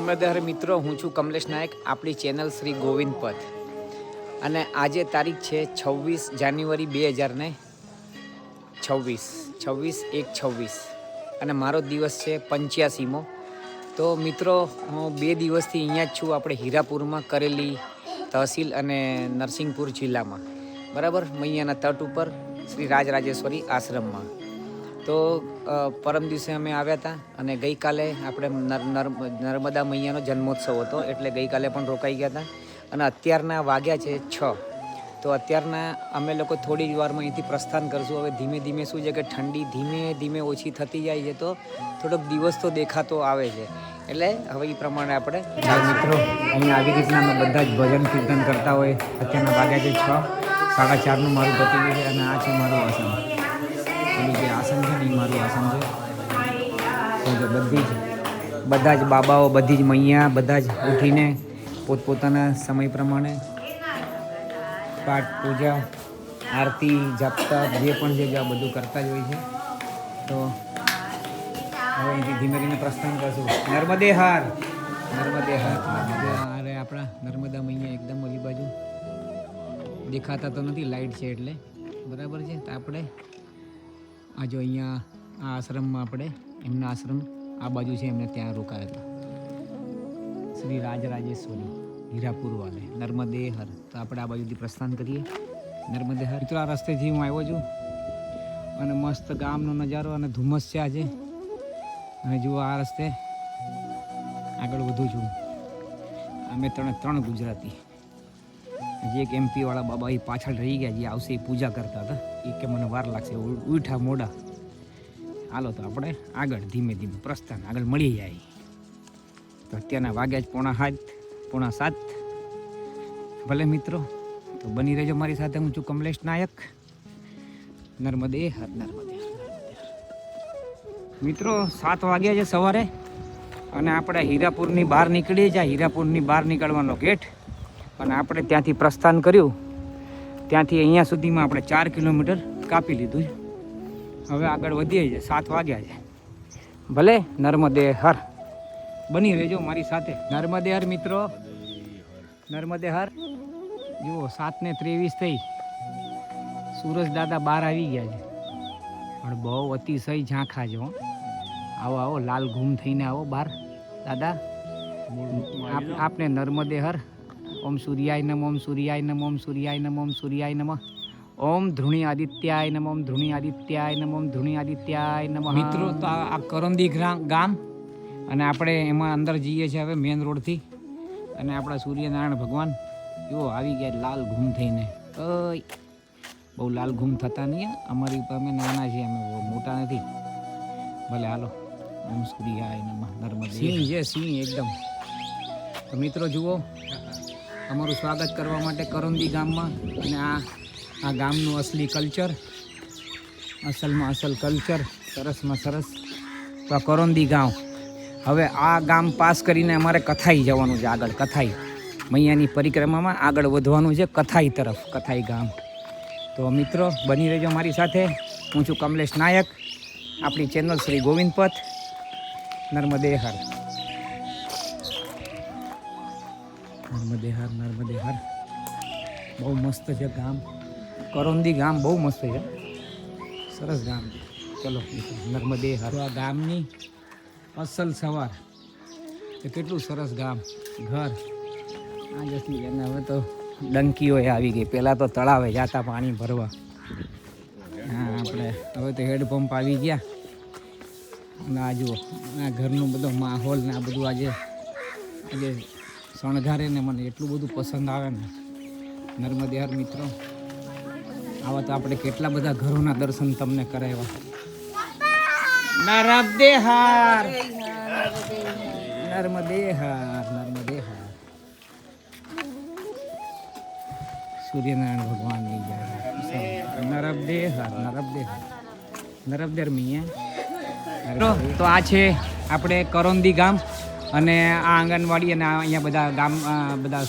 નર્મદાહર મિત્રો, હું છું કમલેશ નાયક. આપણી ચેનલ શ્રી ગોવિંદ પથ. અને આજે તારીખ છે છવ્વીસ જાન્યુઆરી બે હજાર ને છવ્વીસ. છવ્વીસ એક છવ્વીસ. અને મારો દિવસ છે પંચ્યાસીમો. તો મિત્રો, હું બે દિવસથી અહીંયા જ છું. આપણે હીરાપુરમાં કરેલી તહસીલ અને નરસિંહપુર જિલ્લામાં. બરાબર? મૈયાના તટ ઉપર શ્રી રાજરાજેશ્વરી આશ્રમમાં. તો પરમ દિવસે અમે આવ્યા હતા અને ગઈકાલે આપણે નર- નર- નર્મદા મૈયાનો જન્મોત્સવ હતો, એટલે ગઈકાલે પણ રોકાઈ ગયા હતા અને અત્યારના વાગ્યા છે છ. તો અત્યારના અમે લોકો થોડી જ વારમાં અહીંથી પ્રસ્થાન કરશું. હવે ધીમે ધીમે શું છે કે ઠંડી ધીમે ધીમે ઓછી થતી જાય છે તો થોડોક દિવસ તો દેખાતો આવે છે. એટલે હવે એ પ્રમાણે આપણે મિત્રો અહીંયા આવી રીતના અમે બધા જ ભજન કીર્તન કરતા હોય. અત્યારના વાગ્યા છે છ. સાડા ચારનું મારું પતી છે અને આ છે મારું આસન. પેલું જે આસન છે ને, એ મારું આસન છે. બધી જ, બધા જ બાબાઓ, બધી જ મૈયા, બધા જ ઉઠીને પોતપોતાના સમય પ્રમાણે પાઠ, પૂજા, આરતી, જપતા, જે પણ છે આ બધું કરતા જ હોય છે. તો હવે અહીંથી ધીમે ધીમે પ્રસ્થાન કરશું. નર્મદે હાર! નર્મદે હાર. નર્મદે હારે. આપણા નર્મદા મૈયા એકદમ ઓલી બાજુ. દેખાતા તો નથી, લાઈટ છે એટલે. બરાબર છે? તો આપણે આ જો અહીંયા આ આશ્રમમાં આપણે એમના આશ્રમ, આ બાજુ છે એમને ત્યાં રોકાયેલા. શ્રી રાજરાજેશ્વરી, હીરાપુર વાલે નર્મદે હર તો આપણે આ બાજુથી પ્રસ્થાન કરીએ. નર્મદે હર મિત્રો, આ રસ્તેથી હું આવ્યો છું. અને મસ્ત ગામનો નજારો અને ધુમ્મસ છે આજે. અને જુઓ આ રસ્તે આગળ વધું છું. અમે ત્રણે ત્રણ ગુજરાતી. હજી એક એમપીવાળા બાબા એ પાછળ રહી ગયા, જે આવશે એ પૂજા કરતા હતા. એ કે મને વાર લાગશે. ઉઠા મોડા. હાલો તો આપણે આગળ ધીમે ધીમે પ્રસ્થાન. આગળ મળી જાય તો અત્યારના વાગ્યા જ પોણા સાત પોણા સાત. ભલે મિત્રો, તો બની રહેજો મારી સાથે હું છું કમલેશ નાયક. નર્મદે, હર નર્મદે. મિત્રો, સાત વાગ્યા છે સવારે અને આપણે હીરાપુરની બહાર નીકળીએ છીએ. હીરાપુરની બહાર નીકળવાનો ગેટ. અને આપણે ત્યાંથી પ્રસ્થાન કર્યું. ત્યાંથી અહીંયા સુધીમાં આપણે ચાર કિલોમીટર કાપી લીધું છે. હવે આગળ વધીએ છીએ, સાત વાગ્યા છે. ભલે નર્મદે હર બની રહેજો મારી સાથે. નર્મદે હર મિત્રો નર્મદે હર જુઓ, સાત ને ત્રેવીસ થઈ. સુરજ દાદા બહાર આવી ગયા છે. પણ બહુ અતિશય ઝાંખા હો. આવો આવો, લાલ ઘૂમ થઈને આવો બહાર. દાદા, આપ- આપને નર્મદે હર ઓમ સૂર્યાય નમ ઓમ સૂર્યાય નમ ઓમ સૂર્યાય નમ ઓમ સૂર્યાય નમ. ઓમ ધૃણી આદિત્યાય નમ ઓમ ધૃણી આદિત્યાય નમ ઓમ ધૃણી આદિત્યાય નમ. મિત્રો તો આ કરંદી ગામ અને આપણે એમાં અંદર જઈએ છીએ હવે મેન રોડથી અને આપણા સૂર્યનારાયણ ભગવાન જુઓ આવી ગયા લાલ ઘૂમ થઈને. ઓય. બહુ લાલ ઘૂમ થતા નહીં અમારી અમે નાના છીએ અમે બહુ મોટા નથી. ભલે હાલો. ઓમ સૂર્યાય નમઃ નર્મદે. સિંહ છે સિંહ એકદમ. તો મિત્રો જુઓ અમારું સ્વાગત કરવા માટે કરોંદી ગામમાં અને આ આ ગામનું અસલી કલ્ચર, અસલમાં અસલ કલ્ચર, સરસમાં સરસ. તો આ કરંદી ગામ હવે આ ગામ પાસ કરીને અમારે કથાઈ જવાનું છે આગળ, કથાઈ. મૈયાની પરિક્રમામાં આગળ વધવાનું છે કથાઈ તરફ, કથાઈ ગામ. તો મિત્રો, બની રહેજો મારી સાથે. હું છું કમલેશ નાયક. આપણી ચેનલ શ્રી ગોવિંદ પથ. નર્મદે હર નર્મદે હાર નર્મદે હાર. બહુ મસ્ત છે ગામ. કરોંદી ગામ બહુ મસ્ત છે. સરસ ગામ છે. ચલો, નર્મદે હર. આ ગામની અસલ સવાર. તો કેટલું સરસ ગામ. ઘર. આ જતી અને હવે તો ડંકીઓએ આવી ગઈ. પહેલાં તો તળાવે જાતા પાણી ભરવા. હા, આપણે હવે તો હેડપંપ આવી ગયા. અને આ જુઓ, આ ઘરનું બધો માહોલ ને આ બધું આજે આજે શણગારે ને મને એટલું બધું પસંદ આવે ને. નર્મદે મિત્રો, આવા તો આપણે કેટલા બધા ઘરોના દર્શન તમને કરાવ્યા. નર્મદે હાર નર્મદે હાર નર્મદે હાર સૂર્યનારાયણ ભગવાનની જય. નર્મદે હાર નરબદે હાર નર્મદે મૈયા. તો આ છે આપણે કરોંદી ગામ. અને આ આંગણવાડી અને અહીંયા બધા ગામ બધા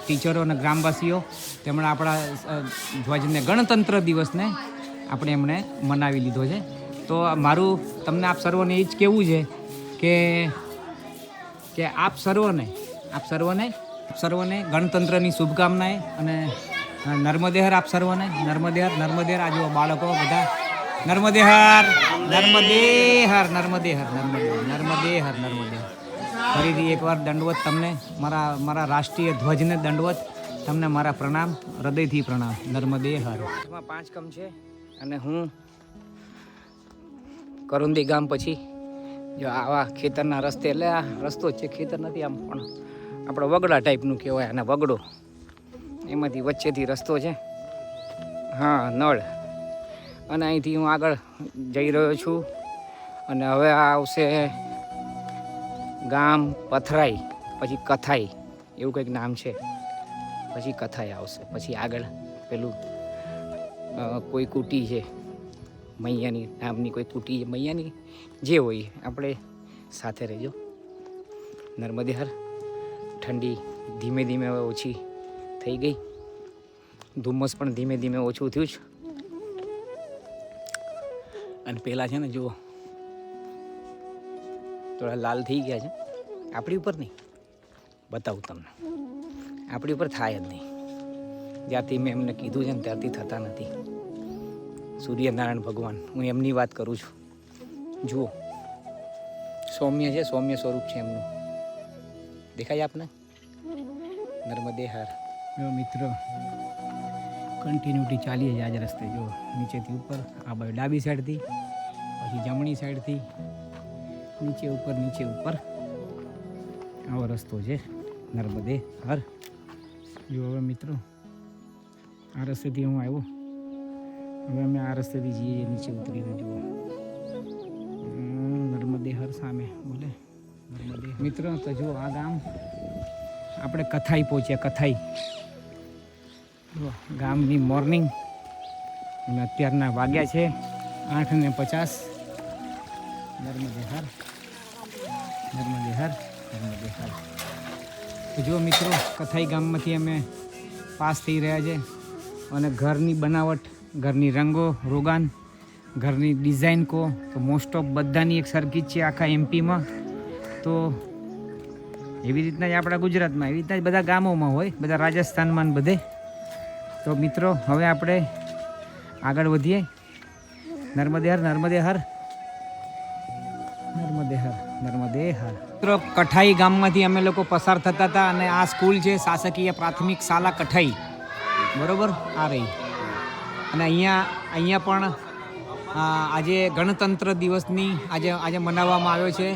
ટીચરો અને ગ્રામવાસીઓ, તેમણે આપણા ધ્વજને ગણતંત્ર દિવસને આપણે એમણે મનાવી લીધો છે. તો મારું, તમને આપ સર્વને એ જ કહેવું છે કે કે આપ સર્વને આપ સર્વને આપ સર્વને ગણતંત્રની શુભકામનાએ અને નર્મદેહર આપ સર્વને, નર્મદેહર નર્મદેહર, આ જુઓ બાળકો બધા. નર્મદેહર નર્મદેહર નર્મદેહર નર્મદેહર નર્મદેહર નર્મદેહર. ફરીથી એકવાર દંડવત તમને, મારા મારા રાષ્ટ્રીય ધ્વજને દંડવત, તમને મારા પ્રણામ, હૃદયથી પ્રણામ. નર્મદે હર. પાંચ કમ છે અને હું કરુંદી ગામ પછી જો આવા ખેતરના રસ્તે, એટલે આ રસ્તો જ છે, ખેતર નથી આમ, પણ આપણે વગડા ટાઈપનું કહેવાય અને વગડો. એમાંથી વચ્ચેથી રસ્તો છે. હા, નળ. અને અહીંથી હું આગળ જઈ રહ્યો છું. અને હવે આ આવશે ગામ પથરાઈ, પછી કથાઈ, એવું કંઈક નામ છે. પછી કથાઈ આવશે, પછી આગળ પેલું કોઈ કુટી છે, મૈયાની નામની કોઈ કુટી છે, મૈયાની જે હોય, આપણે સાથે રહેજો. નર્મદે હર ઠંડી ધીમે ધીમે હવે ઓછી થઈ ગઈ. ધુમ્મસ પણ ધીમે ધીમે ઓછું થયું છે. અને પહેલાં છે ને, જુઓ થોડા લાલ થઈ ગયા છે. આપણી ઉપર નહીં. બતાવું તમને. આપણી ઉપર થાય જ નહીં. જ્યારથી મેં એમને કીધું છે ને ત્યારથી થતા નથી. સૂર્યનારાયણ ભગવાન, હું એમની વાત કરું છું. જુઓ. સૌમ્ય છે, સૌમ્ય સ્વરૂપ છે એમનું. દેખાય આપને? નર્મદે હાર. જો મિત્રો કન્ટિન્યુટી ચાલીએ છે આજ રસ્તે. જો નીચેથી ઉપર, આ બાજુ ડાબી સાઈડથી પછી જમણી સાઈડથી નીચે ઉપર નીચે ઉપર. આવો રસ્તો છે, નર્મદે હર જો હવે મિત્રો, આ રસ્તેથી હું આવ્યો. હવે અમે આ રસ્તેથી જઈએ, નીચે ઉતરીને જુઓ. નર્મદે હર સામે, બોલે. નર્મદે મિત્રો, તો જો આ ગામ. આપણે કથાઈ પહોંચ્યા, કથાઈ. જો ગામની મોર્નિંગ. અને અત્યારના વાગ્યા છે આઠ ને પચાસ. નર્મદે હર નર્મદે હર નર્મદે હર તો જો મિત્રો, કથાઈ ગામમાંથી અમે પાસ થઈ રહ્યા છે અને ઘરની બનાવટ, ઘરની રંગો, રોગાન, ઘરની ડિઝાઇન કહો, તો મોસ્ટ ઓફ બધાની એક સરખી જ છે આખા એમપીમાં તો એવી રીતના જ આપણા ગુજરાતમાં, એવી રીતના જ બધા ગામોમાં હોય, બધા રાજસ્થાનમાં બધે. તો મિત્રો, હવે આપણે આગળ વધીએ. નર્મદે હર નર્મદે હર દેહર કઠાઈ ગામમાંથી અમે લોકો પસાર થતા હતા અને આ સ્કૂલ છે શાસકીય પ્રાથમિક શાળા કઠાઈ. બરોબર? આ રહી. અને અહીંયા અહીંયા પણ આજે ગણતંત્ર દિવસની આજે આજે મનાવવામાં આવ્યો છે.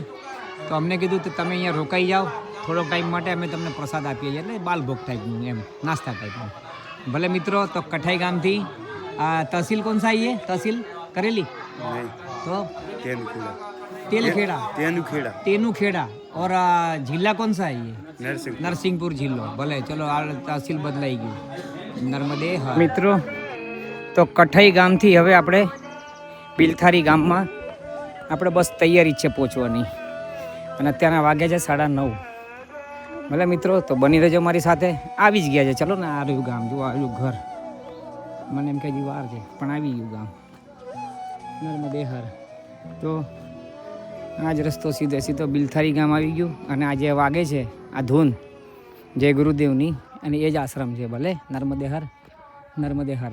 તો અમને કીધું કે તમે અહીંયા રોકાઈ જાઓ. થોડોક ટાઈમ માટે અમે તમને પ્રસાદ આપીએ છીએ. એટલે બાલભોગ ટાઈપનું એમ નાસ્તા ટાઈપનું ભલે મિત્રો તો કઠાઈ ગામથી તહસીલ કોણ સા તહસીલ કરેલી? તો? કેમ तेलखेड़ा तेनुखेड़ा तेनुखेड़ा और जिला कौन सा है ये नरसिंह नरसिंहपुर जिल्लो ભલે ચલો આ તહસીલ બદલાઈ ગયું. નર્મદે મિત્રો તો કઠઈ ગામથી હવે આપણે બિલથારી ગામમાં આપણે બસ તૈયારી છે પહોંચવાની. અને અત્યારના વાગ્યા છે સાડા નવ. ભલે મિત્રો તો બની રહેજો મારી સાથે. આવી જ ગયા છે. ચલો ને આવ્યું ગામ. જો આવ્યું ઘર. મને એમ કે વાર છે. પણ આવી ગયું ગામ. નર્મદે હર તો આ જ રસ્તો સીધે સીધો બિલથારી ગામ આવી ગયું અને આ જે વાગે છે, આ ધૂન, જય ગુરુદેવની, અને એ જ આશ્રમ છે ભલે નર્મદે હર નર્મદે હર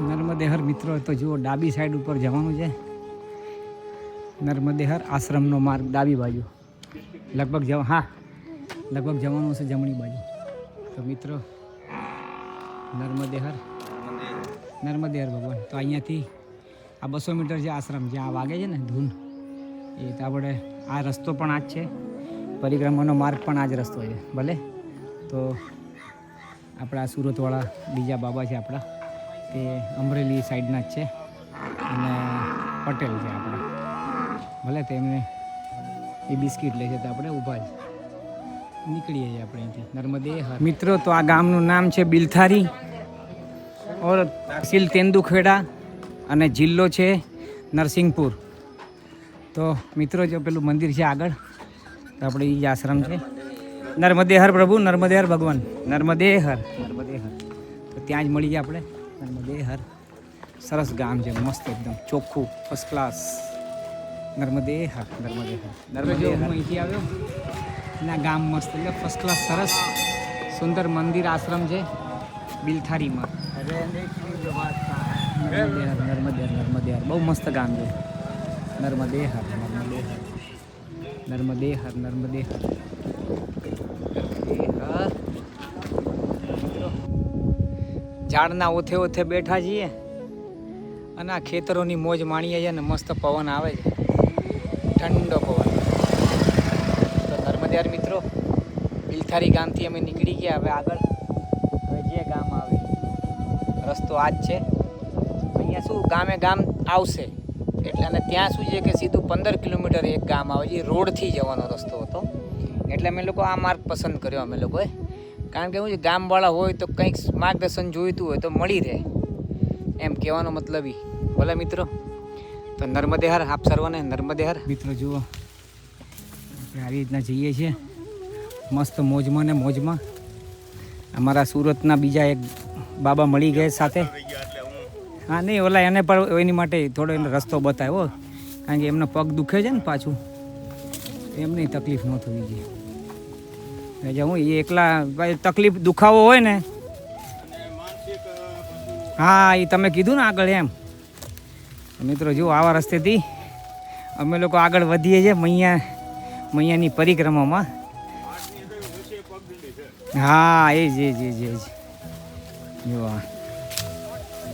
નર્મદે હર મિત્રો, તો જુઓ, ડાબી સાઈડ ઉપર જવાનું છે. નર્મદે હર આશ્રમનો માર્ગ ડાબી બાજુ. લગભગ જવા, હા, લગભગ જવાનું હશે જમણી બાજુ. તો મિત્રો નર્મદે હર નર્મદે હર ભગવાન. તો અહીંયાથી આ બસો મીટર જે આશ્રમ જ્યાં વાગે છે ને, ધૂન? એ તો આપણે આ રસ્તો પણ આ જ છે. પરિક્રમાનો માર્ગ પણ આ જ રસ્તો છે, ભલે? તો આપણા સુરતવાળા બીજા બાબા છે આપણા. તે અમરેલી સાઈડના જ છે અને પટેલ છે આપણા. ભલે તેમને એ બિસ્કિટ લે છે તો આપણે ઊભા જ નીકળીએ છીએ આપણે અહીંથી. નર્મદે મિત્રો, તો આ ગામનું નામ છે બિલથારી. ઓર તહેસીલ તેંદુખેડા અને જિલ્લો છે નરસિંહપુર. તો મિત્રો જો પેલું મંદિર છે આગળ તો આપણે એ જ આશ્રમ છે. નર્મદે હર પ્રભુ નર્મદે હર ભગવાન. નર્મદે હર નર્મદે હર તો ત્યાં જ મળી ગયા આપણે. નર્મદે હર સરસ ગામ છે મસ્ત એકદમ. ચોખ્ખું ફર્સ્ટ ક્લાસ નર્મદે હર નર્મદે હર નર્મદે હું અહીંથી આવ્યો. ના ગામ મસ્ત એટલે ફર્સ્ટ ક્લાસ સરસ સુંદર મંદિર આશ્રમ છે બિલથારીમાં. નર્મદે હર નર્મદે હર નર્મદે હર બહુ મસ્ત ગામ છે. નર્મદે હર નર્મદે હર નર્મદે હર નર્મદે હર ઝાડના ઓથે ઓથે બેઠા છીએ અને આ ખેતરોની મોજ માણીએ છીએ ને મસ્ત પવન આવે છે. ઠંડો પવન. તો નર્મદેર મિત્રો બિલથારી ગામથી અમે નીકળી ગયા. હવે આગળ હવે જે ગામ આવે, રસ્તો આ જ છે. અહીંયા શું ગામે ગામ આવશે? એટલે અને ત્યાં શું છે કે સીધું પંદર કિલોમીટર એક ગામ આવે છે રોડથી જવાનો રસ્તો હતો. એટલે અમે લોકો આ માર્ગ પસંદ કર્યો અમે લોકોએ. કારણ કે શું છે, ગામવાળા હોય તો કંઈક માર્ગદર્શન જોઈતું હોય તો મળી રહે. એમ કહેવાનો મતલબ એ ભલે મિત્રો? તો નર્મદે હર આપ સર્વને નર્મદે હર મિત્રો, જુઓ. આપણે આવી રીતના જઈએ છીએ. મસ્ત મોજમાં ને મોજમાં. અમારા સુરતના બીજા એક બાબા મળી ગયા સાથે. હા, નહીં, ઓલા એને પણ એની માટે થોડો એને રસ્તો બતાવ્યો. કારણ કે એમનો પગ દુખે છે ને પાછું. એમની તકલીફ ન થવી જોઈએ. એટલે હું એ એકલા તકલીફ દુખાવો હોય ને. હા, એ તમે કીધું ને આગળ એમ. મિત્રો, જુઓ, આવા રસ્તેથી અમે લોકો આગળ વધીએ છીએ મૈયા, મૈયાની પરિક્રમામાં. હા એ જ એ જ એ જ એ જ જુઓ.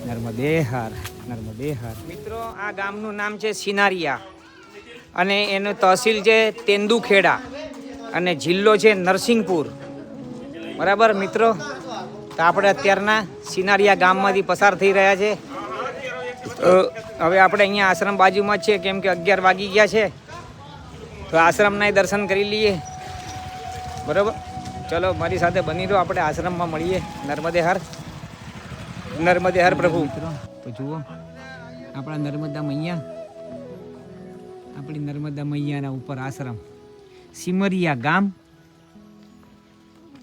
આ. નર્મદે હાર નર્મદે મિત્રો, આ ગામનું નામ છે સિનારિયા. અને એનું તહસીલ છે તેંદુખેડા. અને જિલ્લો છે નરસિંહપુર. બરાબર, મિત્રો? તો આપણે અત્યારના સિનારિયા ગામમાંથી પસાર થઈ રહ્યા છે. હવે આપણે અહીંયા આશ્રમ બાજુમાં જ છે કેમ કે અગિયાર વાગી ગયા છે. તો આશ્રમના દર્શન કરી લઈએ. બરાબર? ચલો, મારી સાથે બની રહો, આપણે આશ્રમમાં મળીએ. નર્મદે હર નર્મદે હર પ્રભુ. તો જુઓ, આપણા નર્મદા મૈયા, આપણી નર્મદા મૈયાના ઉપર આશ્રમ. સિમરિયા ગામ.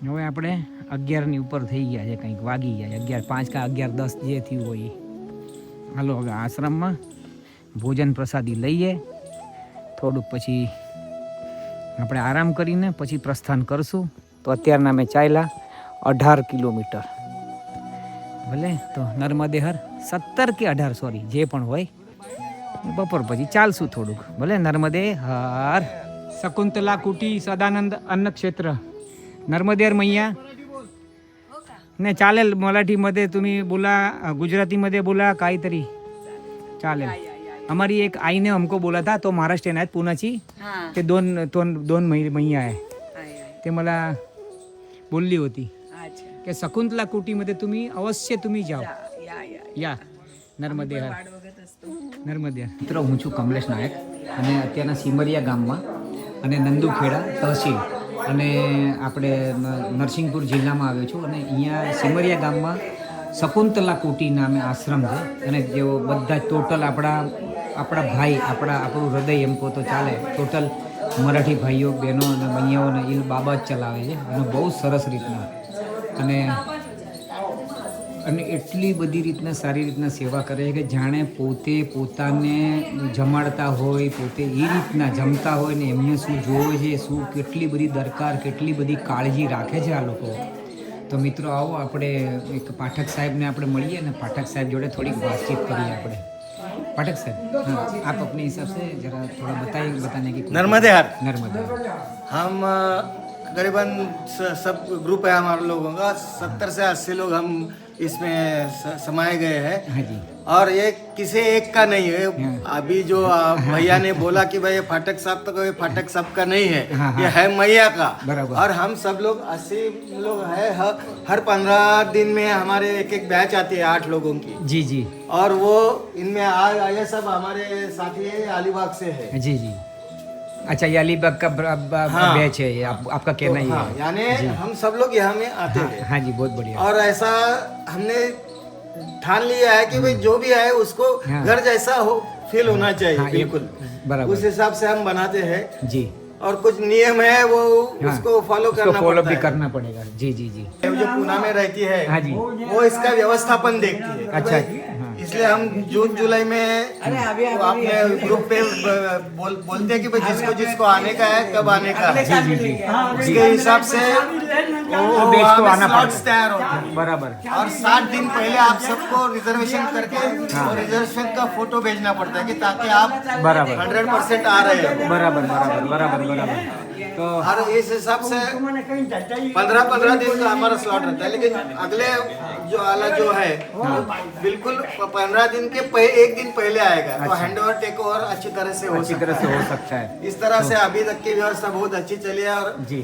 હવે આપણે અગિયારની ઉપર થઈ ગયા છે, કંઈક વાગી ગયા છે. અગિયાર પાંચ કા અગિયાર દસ જે થયું હોય. હાલો, હવે આશ્રમમાં ભોજન પ્રસાદી લઈએ. થોડુંક પછી આપણે આરામ કરીને પછી પ્રસ્થાન કરશું. તો અત્યારના મેં ચાલ્યા અઢાર કિલોમીટર. ભલે તો નર્મદે હર સત્તર કે અઢાર સોરી જે પણ હોય બપોર પછી ચાલશું થોડુંક ભલે નર્મદે હર શકુંતલા કુટી સદાનંદ अन्न क्षेत्र नर्मदेर मैया नाही चालेल मराठीमध्ये तुम्ही बोला अ, गुजरातीमध्ये बोला काहीतरी चालेल हमारी एक आईने हमको बोला था तो महाराष्ट्रीयन आहेत पुण्याची हां ते दोन दोन दोन मै मैया आहे आहे आहे ते मला बोलली होती अच्छा की शकुंतला कुटीमध्ये तुम्ही अवश्य तुम्ही जाओ या या या या नर्मदे हर वाट बघत असतो नर्मदे हर મિત્રો હું છું કમલેશ નાયક અને અત્યારના સિમરિયા ગામમાં અને નંદુખેડા તહસીલ અને આપણે ન- નરસિંહપુર જિલ્લામાં આવ્યો છું અને અહીંયા સિમરિયા ગામમાં શકુંતલા કુટી નામે આશ્રમ છે અને જેઓ બધા ટોટલ આપણા આપણા ભાઈ આપણા આપણું હૃદય એમ કહો તો ચાલે ટોટલ મરાઠી ભાઈઓ બહેનો અને મૈયાઓને એ બાબા જ ચલાવે છે અને બહુ સરસ રીતના અને અને એટલી બધી રીતના સારી રીતના સેવા કરે છે કે જાણે પોતે પોતાને જમાડતા હોય પોતે એ રીતના જમતા હોય ને એમને શું જોવે છે શું કેટલી બધી દરકાર કેટલી બધી કાળજી રાખે છે આ લોકો તો મિત્રો આવો આપણે એક પાઠક સાહેબને આપણે મળીએ ને પાઠક સાહેબ જોડે થોડીક વાતચીત કરીએ આપણે પાઠક સાહેબ हाँ आप अपने हिसाब से जरा थोड़ा बताइए बताने की कोशिश- नर्मदे हर नर्मदे हम अ, करीबन सब ग्रुप है हमारे लोगों का। सत्तर से अस्सी लोग हम इसमें समाये गए हैं। हाँ जी। और ये किसी एक का नहीं है। अभी जो भैया ने बोला कि भाई ये फाटक साहब तो कोई फाटक साहब का नहीं है। हाँ, हाँ। ये है मैया का। और हम सब लोग अस्सी लोग है हर पंद्रह दिन में हमारे एक एक बैच आती है आठ लोगों की। जी जी। और वो इनमें आ ये सब हमारे साथी है अलीबाग से है। जी जी। अच्छा ये अलीबाग का हाँ। बैच है ये आप, आपका कहना ही हाँ, है। यानी हम सब लोग यहाँ में आते हाँ, हैं। हाँ जी बहुत बढ़िया। और ऐसा हमने ठान लिया है कि भाई जो भी आए उसको हाँ। घर जैसा हो फील होना चाहिए हाँ, बिल्कुल। बराबर। उस हिसाब से हम बनाते हैं। जी। और कुछ नियम है वो हाँ, उसको फॉलो करना फॉलो भी करना पड़ेगा। जी जी जी। जो पुणे में रहती है हाँ जी। वो इसका व्यवस्थापन देखती है। अच्छा, हाँ। इसलिए हम जून जुलाई में आपने ग्रुप पे बोल, बोलते हैं कि भाई जिसको जिसको आने का है कब आने का हाँ, उसके हिसाब से तैयार होता है बराबर। और सात दिन पहले आप सबको रिजर्वेशन करके हाँ। रिजर्वेशन का फ़ोटो भेजना पड़ता है ताकि आप बराबर। हंड्रेड परसेंट आ रहे हैं। बराबर बराबर बराबर बराबर। तो हर इस हिसाब से पंद्रह पंद्रह दिन का हमारा स्लॉट रहता है। लेकिन अगले जो आला जो है हाँ। बिल्कुल पंद्रह दिन के पह, एक दिन पहले आएगा तो हैंड ओवर टेक ओवर अच्छी तरह से हो अच्छी सकता तरह से हो सकता है है इस तरह से अभी तक की व्यवस्था बहुत अच्छी चली है और जी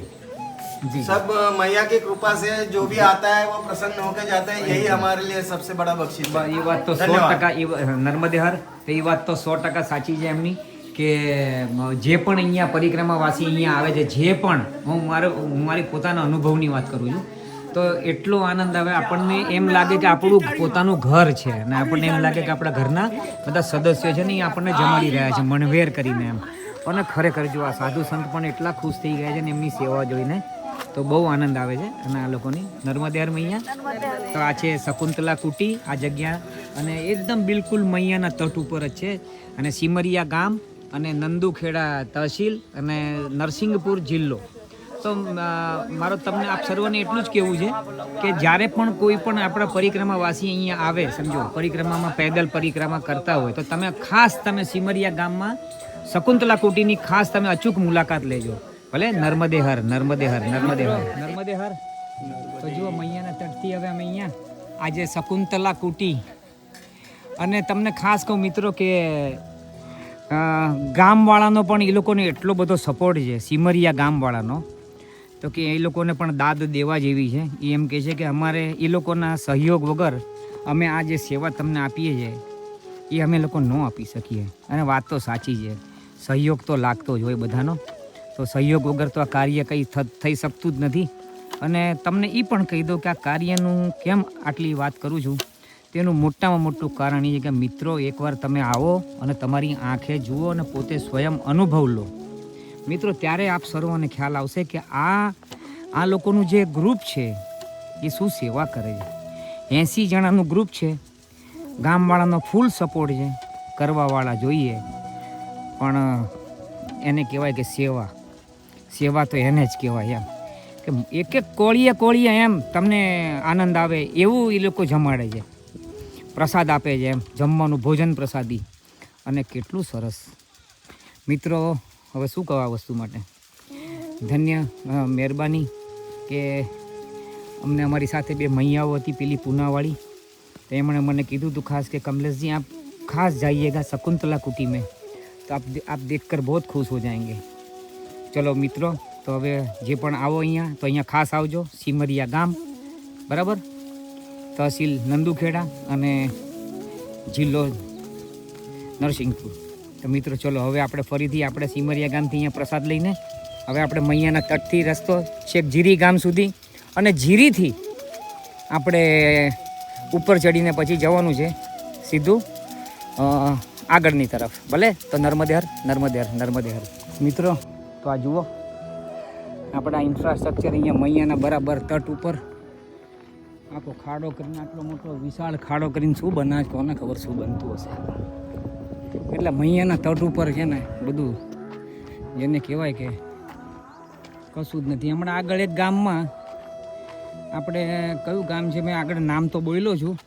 जी सब मैया की कृपा से जो भी आता है वो प्रसन्न होकर जाता है यही हमारे लिए सबसे बड़ा बख्शिश है એ વાત તો સો ધન્યવાદ. ટકા એ વ- નર્મદે હર તો એ વાત તો સો ટકા સાચી છે એમની કે મ, જે પણ અહીંયા પરિક્રમાવાસી અહીંયા આવે છે જે પણ હું મારો હું મારી પોતાના અનુભવની વાત કરું છું તો એટલો આનંદ આવે આપણને એમ લાગે કે આપણું પોતાનું ઘર છે અને આપણને એમ લાગે કે આપણા ઘરના બધા સદસ્યો છે ને એ આપણને જમાડી રહ્યા છે મણવેર કરીને એમ. અને ખરેખર જો આ સાધુ સંત પણ એટલા ખુશ થઈ ગયા છે ને એમની સેવા જોઈને તો બહુ આનંદ આવે છે અને આ લોકોની નર્મદેર મૈયા તો આ છે શકુંતલા કુટી આ જગ્યા. અને એકદમ બિલકુલ મૈયાના તટ ઉપર જ છે. અને સિમરિયા ગામ અને નંદુખેડા તહસીલ અને નરસિંગપુર જિલ્લો. તો મારો તમને આપ સર્વને એટલું જ કહેવું છે કે જ્યારે પણ કોઈ પણ આપણા પરિક્રમાવાસી અહીંયા આવે, સમજો, પરિક્રમામાં પેદલ પરિક્રમા કરતા હોય, તો તમે ખાસ તમે સિમરિયા ગામમાં શકુંતલા કુટીની ખાસ તમે અચૂક મુલાકાત લેજો. ભલે નર્મદે હર નર્મદે હર નર્મદે હર નર્મદે હર તો જુઓ મૈયાના તટથી હવે અમે અહીંયા આજે શકુંતલા કુટી અને તમને ખાસ કહું મિત્રો કે ગામવાળાનો પણ એ લોકોને એટલો બધો સપોર્ટ છે, સિમરિયા ગામવાળાનો. તો કે એ લોકોને પણ દાદ દેવા જેવી છે. એ એમ કહે છે કે અમારે એ લોકોના સહયોગ વગર અમે આ જે સેવા તમને આપીએ છીએ, એ અમે લોકો ન આપી શકીએ. અને વાત તો સાચી છે. સહયોગ તો લાગતો જ હોય બધાનો. તો સહયોગ વગર તો આ કાર્ય કંઈ થઈ શકતું જ નથી. અને તમને એ પણ કહી દઉં કે આ કાર્યનું કેમ આટલી વાત કરું છું? તેનું મોટામાં મોટું કારણ એ છે કે મિત્રો, એકવાર તમે આવો અને તમારી આંખે જુઓ અને પોતે સ્વયં અનુભવ લો. મિત્રો, ત્યારે આપ સર્વોને ખ્યાલ આવશે કે આ આ લોકોનું જે ગ્રુપ છે, એ શું સેવા કરે છે? એંસી જણાનું ગ્રુપ છે. ગામવાળાનો ફૂલ સપોર્ટ છે. કરવાવાળા જોઈએ. પણ, એને કહેવાય કે સેવા. સેવા તો એને જ કહેવાય એમ. કે એક એક કોળીએ કોળીએ એમ તમને આનંદ આવે, એવું એ લોકો જમાડે છે. પ્રસાદ આપે છે એમ. જમવાનું ભોજન પ્રસાદી. અને કેટલું સરસ. મિત્રો હવે શું કહું આ વસ્તુ માટે ધન્ય અ, મહેરબાની કે અમને અમારી સાથે બે મૈયાઓ હતી પેલી પૂનાવાળી તો એમણે મને કીધું હતું ખાસ કે કમલેશજી આપ ખાસ जाइएगा शकुंतला कुटी में तो आप आप देखकर बहुत खुश हो जाएंगे ચલો મિત્રો તો હવે જે પણ આવો અહીંયા તો અહીંયા ખાસ આવજો સિમરિયા ગામ બરાબર તહસીલ નંદુખેડા અને જિલ્લો નરસિંહપુર તો મિત્રો, ચલો, હવે આપણે ફરીથી આપણે સિમરિયા ગામથી અહીંયા પ્રસાદ લઈને હવે આપણે મૈયાના તટથી રસ્તો છેક જીરી ગામ સુધી અને જીરીથી આપણે ઉપર ચડીને પછી જવાનું છે સીધું આગળની તરફ. ભલે? તો નર્મદે હર નર્મદે હર નર્મદે હર મિત્રો, તો આ જુઓ, આપણા ઇન્ફ્રાસ્ટ્રક્ચર અહીંયા મૈયાના બરાબર તટ ઉપર આખો ખાડો કરીને, આટલો મોટો વિશાળ ખાડો કરીને શું બનાવે કોને ખબર શું બનતું હશે? એટલે મૈયાના તટ ઉપર છે ને બધું. જેને કહેવાય કે કશું જ નથી. હમણાં આગળ એક ગામમાં આપણે કયું ગામ છે મેં આગળ નામ તો બોલ્યો છું.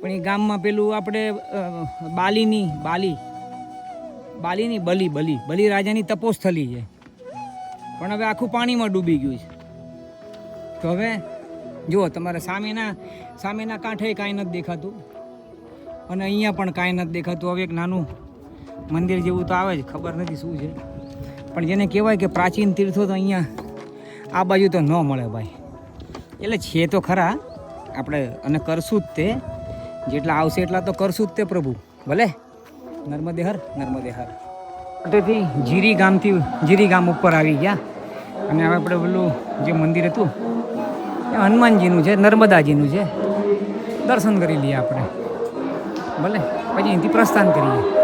પણ એ ગામમાં પેલું આપણે બાલીની, બાલી. બાલીની બલી બલી. બલી રાજાની તપોસ્થલી છે. પણ હવે આખું પાણીમાં ડૂબી ગયું છે. તો હવે, જુઓ, તમારે સામેના સામેના કાંઠે કાંઈ નથી દેખાતું. અને અહીંયા પણ કાંઈ નથી દેખાતું. હવે એક નાનું મંદિર જેવું તો આવે જ, ખબર નથી શું છે. પણ જેને કહેવાય કે પ્રાચીન તીર્થો તો અહીંયા આ બાજુ તો ન મળે ભાઈ. એટલે છે તો ખરા, આપણે અને કરશું જ તે. જેટલા આવશે એટલા તો કરશું જ તે પ્રભુ. ભલે? નર્મદે હર નર્મદે હર તેથી જીરી ગામથી, જીરી ગામ ઉપર આવી ગયા. અને હવે આપણે પેલું જે મંદિર હતું, એ હનુમાનજીનું છે, નર્મદાજીનું છે. દર્શન કરી લઈએ આપણે. ભલે પછી અહીંથી પ્રસ્થાન કરીએ.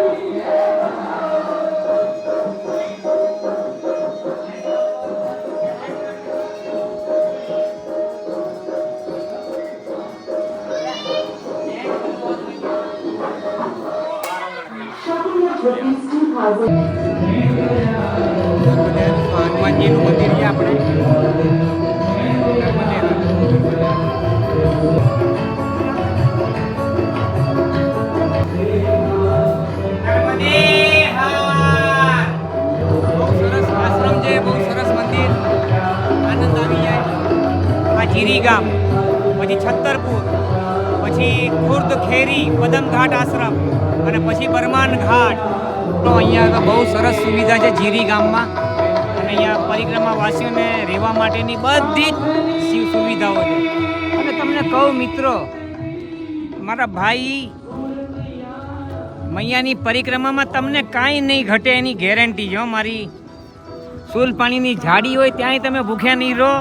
ગામ પછી છત્તરપુર, પછી ખુર્દ ખેરી પદમઘાટ આશ્રમ અને પછી બરમાન ઘાટ. તો અહીંયા બહુ સરસ સુવિધા છે જીરી ગામમાં. અને અહીંયા પરિક્રમા વાસીઓને રહેવા માટેની બધી જ શિવ સુવિધાઓ છે. અને તમને કહું મિત્રો, મારા ભાઈ મૈયાની પરિક્રમામાં તમને કાંઈ નહીં ઘટે એની ગેરંટી જો મારી. સૂલ પાણીની જાડી હોય ત્યાંય તમે ભૂખ્યા નહીં રહો.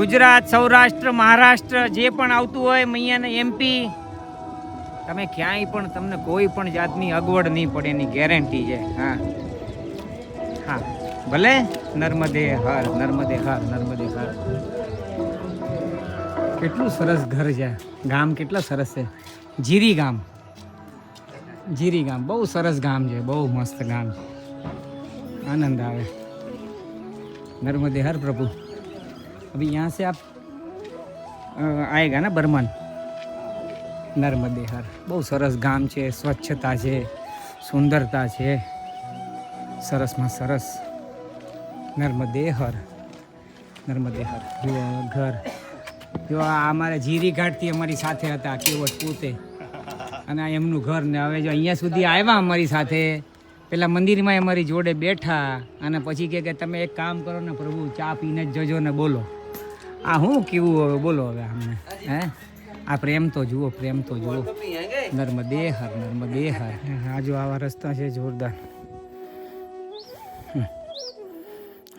ગુજરાત, સૌરાષ્ટ્ર, મહારાષ્ટ્ર, જે પણ આવતું હોય મૈયાને એમપી તમે ક્યાંય પણ, તમને કોઈ પણ જાતની અગવડ નહીં પડે, એની ગેરંટી છે. હા. હા. ભલે? નર્મદે હર નર્મદે હર નર્મદે હર. કેટલું સરસ ઘર છે. ગામ કેટલા સરસ છે. જીરી ગામ. જીરી ગામ. બહુ સરસ ગામ છે. બહુ મસ્ત ગામ આનંદ આવે. નર્મદે હર પ્રભુ. अभी यहाँ से आप अ, आएगा ना बर्मन નર્મદે હર બહુ સરસ ગામ છે સ્વચ્છતા છે સુંદરતા છે સરસમાં સરસ નર્મદે હર નર્મદે હર જુઓ ઘર જો આ અમારા જીરી ઘાટથી અમારી સાથે હતા કેવટ પોતે અને આ એમનું ઘર ને હવે જો અહીંયા સુધી આવ્યા અમારી સાથે પેલા મંદિરમાં અમારી જોડે બેઠા અને પછી કહે કે તમે એક કામ કરો ને પ્રભુ ચા પીને જ જજો ને બોલો આ હું કેવું હવે? બોલો હવે અમને હે? આ પ્રેમ તો જુઓ પ્રેમ તો જુઓ. નર્મદે હર નર્મદે હર આજુ આવા રસ્તા છે જોરદાર.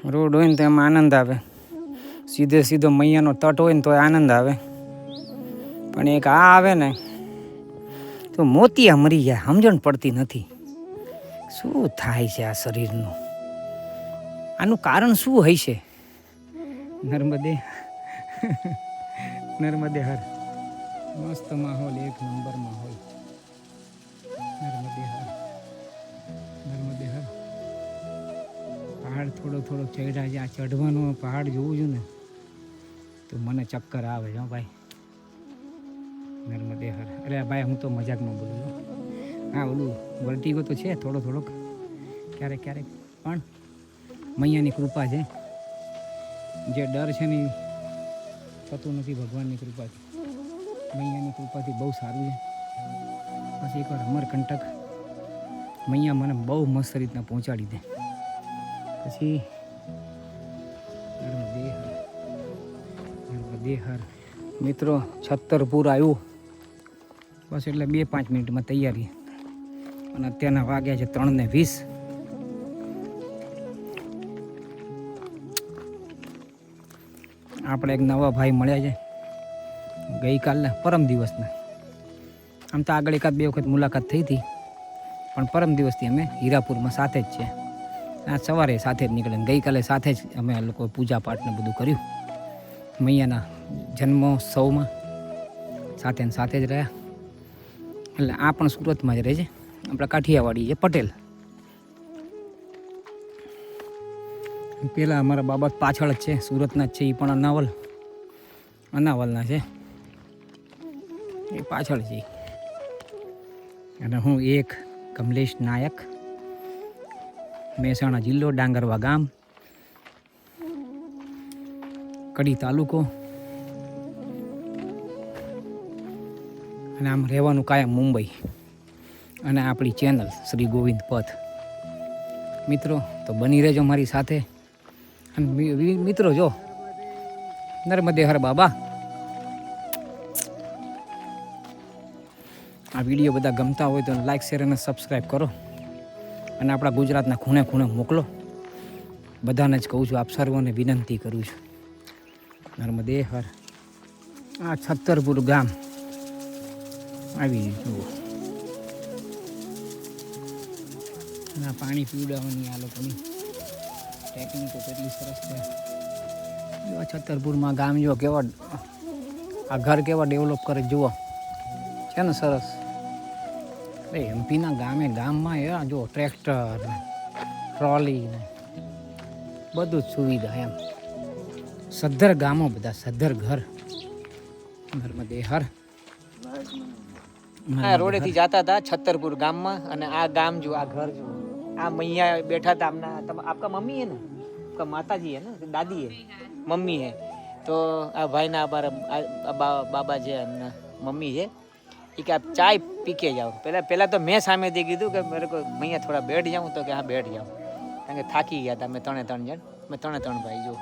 રોડ હોય ને તો એમાં આનંદ આવે. સીધે સીધો મૈયાનો તટ હોય ને તો આનંદ આવે. પણ એક આ આવે ને તો મોતિયા મરી જાય સમજણ પડતી નથી. શું થાય છે આ શરીરનું? આનું કારણ શું છે નર્મદે નર્મદે હર. મસ્ત માહોલ, એક નંબર માહોલ. નર્મદે હર. નર્મદે હર. પહાડ થોડો થોડો ચડ્યા છે. આ ચઢવાનો પહાડ જોવું છું ને, તો મને ચક્કર આવે હો ભાઈ. નર્મદે હર. અરે ભાઈ, હું તો મજાકમાં બોલું છું હા ઓલું વર્ટિગો તો છે થોડો થોડોક. ક્યારેક ક્યારેક. પણ મૈયાની કૃપા છે. જે ડર છે ને થતું નથી ભગવાનની કૃપાથી. મૈયાની કૃપાથી બહુ સારું છે. પછી એકવાર અમરકંટક મૈયા મને બહુ મસ્ત રીતના પહોંચાડી દે. પછી દેહર હર મિત્રો, છત્તરપુર આવ્યું. બસ એટલે બે પાંચ મિનિટમાં તૈયારી અને અત્યારના વાગ્યા છે ત્રણ ને વીસ. આપણે એક નવા ભાઈ મળ્યા છે. ગઈકાલના પરમ દિવસના. આમ તો આગળ એકાદ બે વખત મુલાકાત થઈ હતી. પણ પરમ દિવસથી અમે હીરાપુરમાં સાથે જ છે આ સવારે સાથે જ નીકળે ગઈકાલે સાથે જ અમે લોકો પૂજા પાઠને બધું કર્યું. મૈયાના જન્મોત્સવમાં સાથે સાથે જ રહ્યા. એટલે આ પણ સુરતમાં જ રહે છે. આપણા કાઠિયાવાડી છે પટેલ. પેલા અમારા બાબત પાછળ જ છે, સુરતના જ છે એ પણ અનાવલ. અનાવલના છે. એ પાછળ છે અને હું એક કમલેશ નાયક, મહેસાણા જિલ્લો, ડાંગરવા ગામ, કડી તાલુકો. અને આમ રહેવાનું કાયમ મુંબઈ. અને આપણી ચેનલ શ્રી ગોવિંદ પથ. મિત્રો, તો બની રહેજો મારી સાથે. મિત્રો જો. નર્મદે હર બાબા. આ વીડિયો બધા ગમતા હોય તો લાઈક, શેર અને સબસ્ક્રાઈબ કરો. અને આપણા ગુજરાતના ખૂણે ખૂણે મોકલો. બધાને જ કહું છું, આપ સર્વોને વિનંતી કરું છું. નર્મદે હર આ છત્તરપુર ગામ. આવી જુઓ. પાણી પીવડાવવાની આ લોકોની ટેકનિકો કેટલી સરસ છે. જો છતરપુરમાં ગામ જો કેવા આ ઘર કેવા ડેવલપ કરે જુઓ. છે ને સરસ. એ એમપીના ગામે ગામમાં એ જો ટ્રેક્ટર, ટ્રોલી ને બધું જ સુવિધા એમ. સદ્ધર ગામો બધા, સદ્ધર ઘર. નર્મદે હર આ રોડેથી જતા હતા છત્તરપુર ગામમાં અને આ ગામ જો, આ ઘર જો. આ મૈયા બેઠા હતા આમના આપકા મમ્મી હે ને? આપકા માતાજી હે ને? દાદી હે? મમ્મી હે. તો આ ભાઈના અમારા બાબા છે એમના મમ્મી છે એ કે આપ ચાય પીકે જાઓ. પહેલાં પહેલાં તો મેં સામેથી કીધું કે મેરે કોઈ મૈયા થોડા બેઠ જાઉં તો કે હા બેઠ જાઓ કારણ કે થાકી ગયા હતા મેં ત્રણે ત્રણ જણ. મેં ત્રણે ત્રણ ભાઈ જો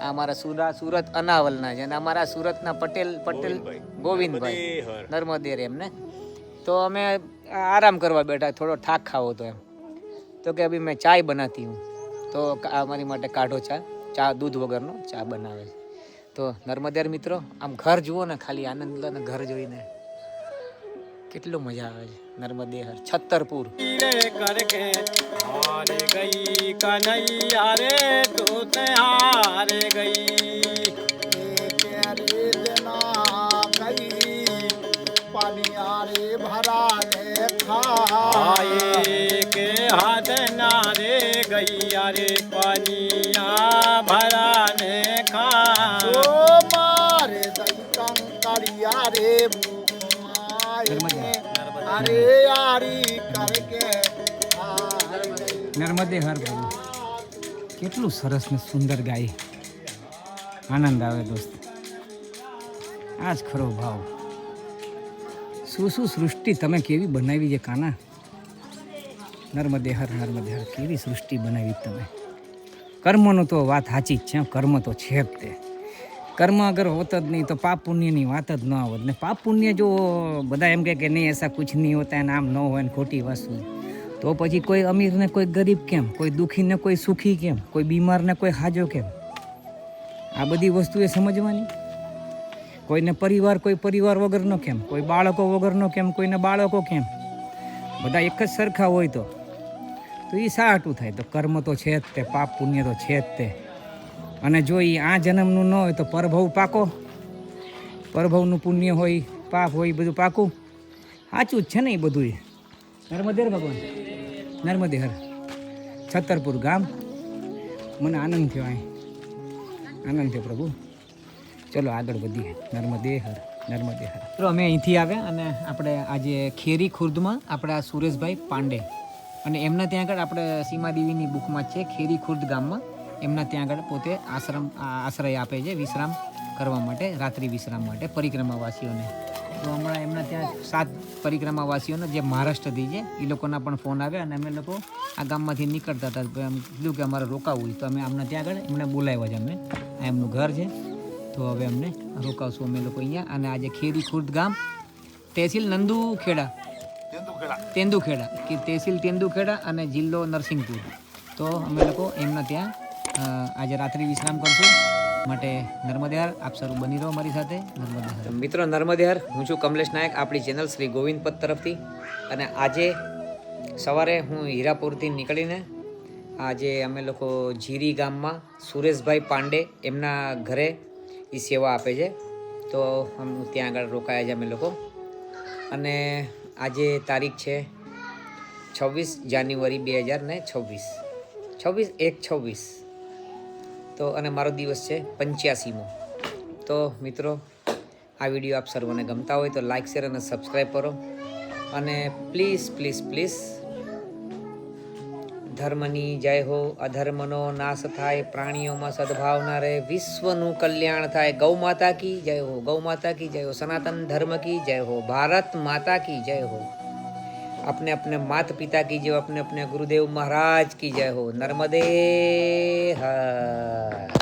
આ અમારા સુરા સુરત અનાવલના છે અને અમારા સુરતના પટેલ પટેલ ગોવિંદભાઈ. નર્મદેર એમને. તો અમે આરામ કરવા બેઠા થોડો થાક ખાવો તો એમ. तो कि अभी मैं चाय बनाती हूँ तो अमरी काढ़ो चा चा दूध वगर ना चा बना तो नर्मदेर मित्रों आम घर जुओ ने खाली आनंद लो घर जो ने कितलो मज़ा आए नर्मदे हर छत्तरपुर हारे गई कन्हैया रे गई तू ते हार गई आए के हाथ नारे गैया रे पनिया भरा ने खा અરે નર્મદે હર પ્રભુ કેટલું સરસ ને સુંદર ગાય આનંદ આવે દોસ્ત આ જ ખરો ભાવ શું શું સૃષ્ટિ તમે કેવી બનાવી છે કાના? નર્મદે હર નર્મદે હર કેવી સૃષ્ટિ બનાવી તમે? કર્મનું તો વાત સાચી જ છે કર્મ તો છે જ તે. કર્મ અગર હોત જ નહીં તો પાપ પુણ્યની વાત જ ન આવત ને પાપ પુણ્ય જો બધા એમ કહે કે નહીં, એસા કુછ નહીં હોતા ને આમ ન હોય ને ખોટી વસ્તુ. તો પછી કોઈ અમીરને કોઈ ગરીબ કેમ? કોઈ દુઃખીને કોઈ સુખી કેમ? કોઈ બીમારને કોઈ હાજો કેમ? આ બધી વસ્તુ એ સમજવાની? કોઈને પરિવાર, કોઈ પરિવાર વગરનો કેમ? કોઈ બાળકો વગરનો કેમ? કોઈને બાળકો કેમ? બધા એક જ સરખા હોય તો. તો એ સાટું થાય. તો કર્મ તો છે જ તે, પાપ પુણ્ય તો છે જ તે. અને જો એ આ જન્મનું ન હોય તો પરભવ પાકો. પરભવનું પુણ્ય હોય, પાપ હોય બધું પાકું. સાચું જ છે ને એ બધું નર્મદેર ભગવાન. નર્મદે હર છતરપુર ગામ. મને આનંદ થયો અહીં. આનંદ થયો પ્રભુ. ચલો આગળ વધીએ. નર્મદે હર નર્મદે હર. તો અમે અહીંથી આવ્યા અને આપણે આજે ખેરી ખુર્દમાં આપણા સુરેશભાઈ પાંડે. અને એમના ત્યાં આગળ આપણે સીમાદેવીની બુકમાં છે, ખેરી ખુર્દ ગામમાં. એમના ત્યાં આગળ પોતે આશ્રમ આશ્રય આપે છે વિશ્રામ કરવા માટે, રાત્રિ વિશ્રામ માટે પરિક્રમાવાસીઓને. તો હમણાં એમના ત્યાં સાત પરિક્રમાવાસીઓને જે મહારાષ્ટ્રથી છે, એ લોકોના પણ ફોન આવ્યા અને અમે લોકો આ ગામમાંથી નીકળતા હતા. એમ કીધું કે અમારે રોકાવું તો અમે આમના ત્યાં આગળ એમણે બોલાવ્યા છે. અમે આ એમનું ઘર છે. તો હવે અમને રોકાવશું અમે લોકો અહીંયા. અને આજે ખેરી ખુર્દ ગામ તહેસીલ નંદુખેડા. તેંદુખેડા. કે તહેસીલ તેંદુખેડા અને જિલ્લો નરસિંહપુર. તો અમે લોકો એમના ત્યાં આજે રાત્રિ વિશ્રામ કરશું. માટે નર્મદેહાર આપ સારું બની રહો મારી સાથે. નર્મદેહાર. મિત્રો નર્મદેહર હું છું કમલેશ નાયક આપણી ચેનલ શ્રી ગોવિંદ પદ તરફથી. અને આજે સવારે હું હીરાપુરથી નીકળીને આજે અમે લોકો જીરી ગામમાં સુરેશભાઈ પાંડે એમના ઘરે એ સેવા આપે છે. તો હું ત્યાં આગળ રોકાયા છે અમે લોકો. અને આજે તારીખ છે છવ્વીસ જાન્યુઆરી બે હજાર ને છવ્વીસ. છવ્વીસ એક છવ્વીસ. તો અને મારો દિવસ છે પંચ્યાસીમો. તો મિત્રો, આ વીડિયો આપ સર્વને ગમતા હોય તો લાઇક શેર અને સબસ્ક્રાઈબ કરો. અને પ્લીઝ પ્લીઝ પ્લીઝ ધર્મની જય હો અધર્મનો નાશ થાય પ્રાણીઓમાં સદભાવના રહે વિશ્વનું કલ્યાણ થાય ગૌ માતા કી જય હો ગૌ માતા કી જય હો સનાતન ધર્મ કી જય હો ભારત માતા કી જય હો अपने अपने माता पिता की जय अपने अपने गुरुदेव महाराज की जय हो नर्मदे हर